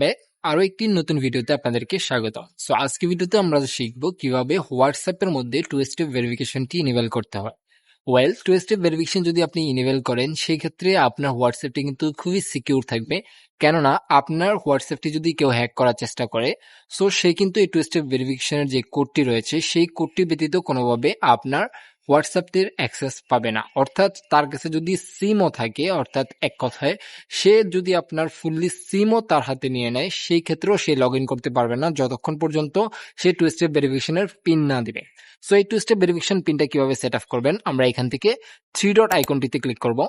Back আরও একটি নতুন ভিডিওতে আপনাদেরকে স্বাগত সো আজকে ভিডিওতে আমরা শিখব কীভাবে হোয়াটসঅ্যাপের মধ্যে টু স্টেপ ভেরিফিকেশনটি ইনেবল করতে হয়। ওয়েল টু স্টেপ ভেরিফিকেশন যদি আপনি ইনেবল করেন, সেই ক্ষেত্রে আপনার হোয়াটসঅ্যাপটি কিন্তু খুবই সিকিউর থাকবে। কেননা, আপনার হোয়াটসঅ্যাপটি যদি কেউ হ্যাক করার চেষ্টা করে সো সে কিন্তু এই টু স্টেপ ভেরিফিকেশনের যে কোডটি রয়েছে, সেই কোডটি ব্যতীত কোনোভাবে আপনার হোয়াটসঅ্যাপটির অ্যাক্সেস পাবে না। অর্থাৎ তার কাছে যদি সিমও থাকে, অর্থাৎ এক কথায়, সে যদি আপনার ফুললি সিমও তার হাতে নিয়ে নেয়, সেই ক্ষেত্রেও সে লগ করতে পারবে না, যতক্ষণ পর্যন্ত সে টু স্টেপ ভেরিফিকেশনের পিন না দিবে। সো এই টু স্টেপ ভেরিফিকেশন পিনটা কীভাবে সেট আপ করবেন? আমরা এখান থেকে থ্রি ডট আইকনটিতে ক্লিক করব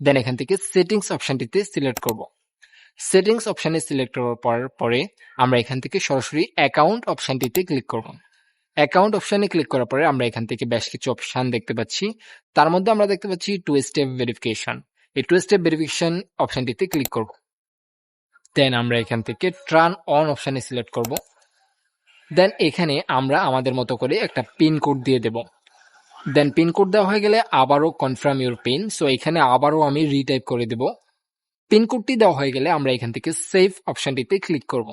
দেন এখান থেকে সেটিংস অপশনটিতে সিলেক্ট করব। সেটিংস অপশানে সিলেক্ট করার পরে আমরা এখান থেকে সরাসরি অ্যাকাউন্ট অপশনটিতে ক্লিক করব। অ্যাকাউন্ট অপশানে ক্লিক করার পরে আমরা এখান থেকে বেশ কিছু অপশন দেখতে পাচ্ছি। তার মধ্যে আমরা দেখতে পাচ্ছি টু স্টেপ ভেরিফিকেশন এই টু স্টেপ ভেরিফিকেশন অপশনটিতে ক্লিক করব। দেন আমরা এখান থেকে ট্রান অন অপশানে সিলেক্ট করব। দেন এখানে আমরা আমাদের মতো করে একটা পিন কোড দিয়ে দেব। দেন পিন কোড দেওয়া হয়ে গেলে আবারও কনফার্ম ইউর পিন সো এখানে আবারও আমি রিটাইপ করে দেব। পিন কোডটি দেওয়া হয়ে গেলে আমরা এখান থেকে সেভ অপশনটিতে ক্লিক করব।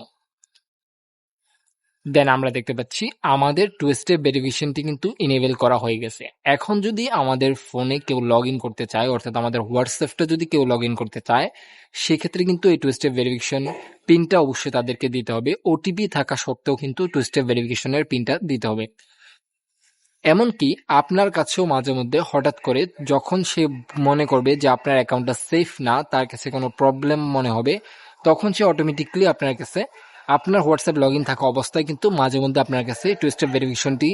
দেন আমরা দেখতে পাচ্ছি আমাদের টু স্টেপ ভেরিফিকেশনটি কিন্তু ইনেবল করা হয়ে গেছে। এখন যদি আমাদের ফোনে কেউ লগ ইন করতে চায়, অর্থাৎ আমাদের হোয়াটসঅ্যাপটা যদি কেউ লগ ইন করতে চায়, সেক্ষেত্রে কিন্তু এই টু স্টেপ ভেরিফিকেশন পিনটা অবশ্যই তাদেরকে দিতে হবে। ওটিপি থাকা সত্ত্বেও কিন্তু টু স্টেপ ভেরিফিকেশনের পিনটা দিতে হবে। এমনকি আপনার কাছেও মাঝে মধ্যে হঠাৎ করে যখন সে মনে করবে যে আপনার অ্যাকাউন্টটা সেফ না, তার কাছে কোনো প্রবলেম মনে হবে, তখন সে অটোমেটিকলি আপনার কাছে আপনার হোয়াটসঅ্যাপ লগ ইন থাকা অবস্থায় কিন্তু মাঝে মধ্যে আপনার কাছে টু স্টেপ ভেরিফিকেশনটি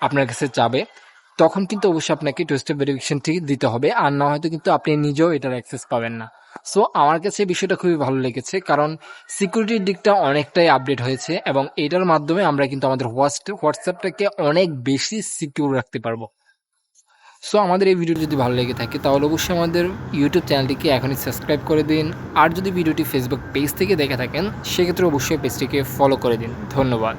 আপনার কাছে যাবে। তখন কিন্তু অবশ্যই আপনাকে টু স্টেপ ভেরিফিকেশনটি দিতে হবে। আর না হয়তো কিন্তু আপনি নিজেও এটার অ্যাক্সেস পাবেন না। সো আমার কাছে এই বিষয়টা খুবই ভালো লেগেছে। কারণ সিকিউরিটির দিকটা অনেকটাই আপডেট হয়েছে এবং এটার মাধ্যমে আমরা কিন্তু আমাদের হোয়াটসঅ্যাপটাকে অনেক বেশি সিকিউর রাখতে পারব। সো আমাদের এই ভিডিওটি যদি ভালো লেগে থাকে, তাহলে অবশ্যই আমাদের ইউটিউব চ্যানেলটিকে এখনই সাবস্ক্রাইব করে দিন। আর যদি ভিডিওটি ফেসবুক পেজ থেকে দেখে থাকেন, সেক্ষেত্রে অবশ্যই পেজটিকে ফলো করে দিন। ধন্যবাদ।